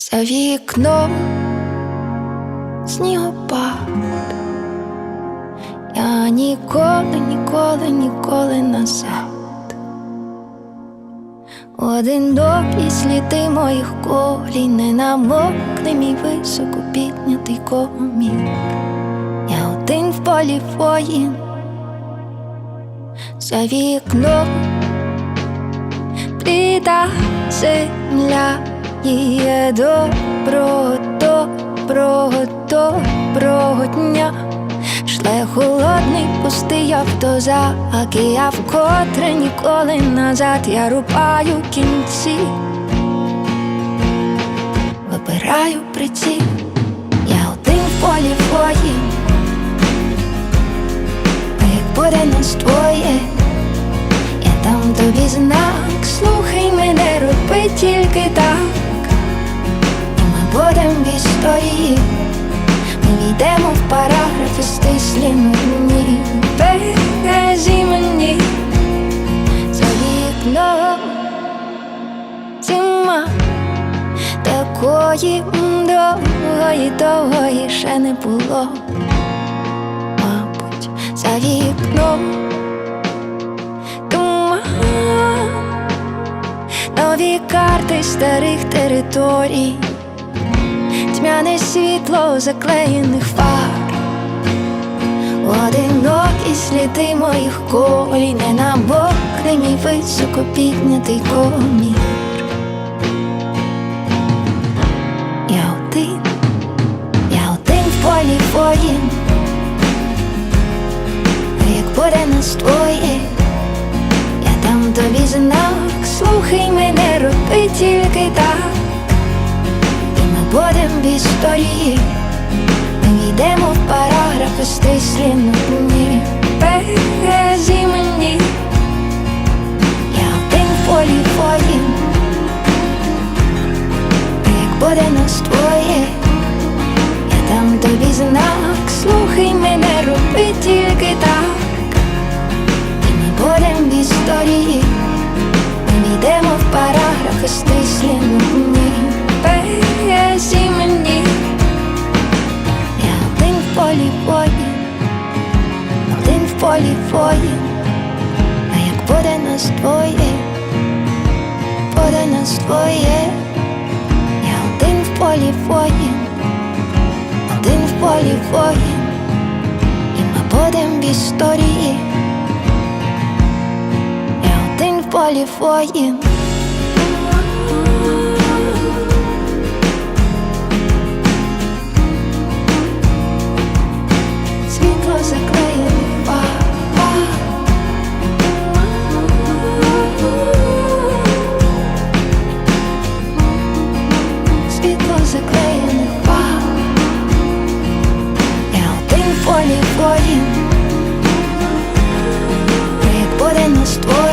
За вікном снігопад. Я ніколи, ніколи, ніколи назад. Одинокі сліди моїх колій не намокли мій високо піднятий комір. Я один в полі воїн. За вікном Бліда земля Є доброго, доброго, доброго Шле холодний пустий автозак І я вкотре ніколи назад Я рубаю кінці. Вибираю приціл Я один в полі воїн А як буде нас двоє Я дам тобі знак. Слухай мене, роби тільки так в історії Ми війдемо в параграфи стислі мені Березі мені За вікном Зима Такої довгої, довгої ще не було Мабуть, за вікном Нові карти старих територій, тьмяне світло заклеєних фар, одинокі сліди моїх колій, не намокне мій високо піднятий комір. Я один, я один в полі воїн, як буде нас двоє в історії Ми війдемо в параграфи стислі нудні Березі мені Я один в полі А як буде нас двоє Я дам тобі знак, слухай мене, роби тільки так. І ми будем в історії, ми війдемо в параграфи стислі полі воїн, один в полі воїн А як буде нас двоє, буде нас двоє. Я один в полі воїн, один в полі воїн І ми будем в історії. Я один в полі воїн твоїм, приборено створений.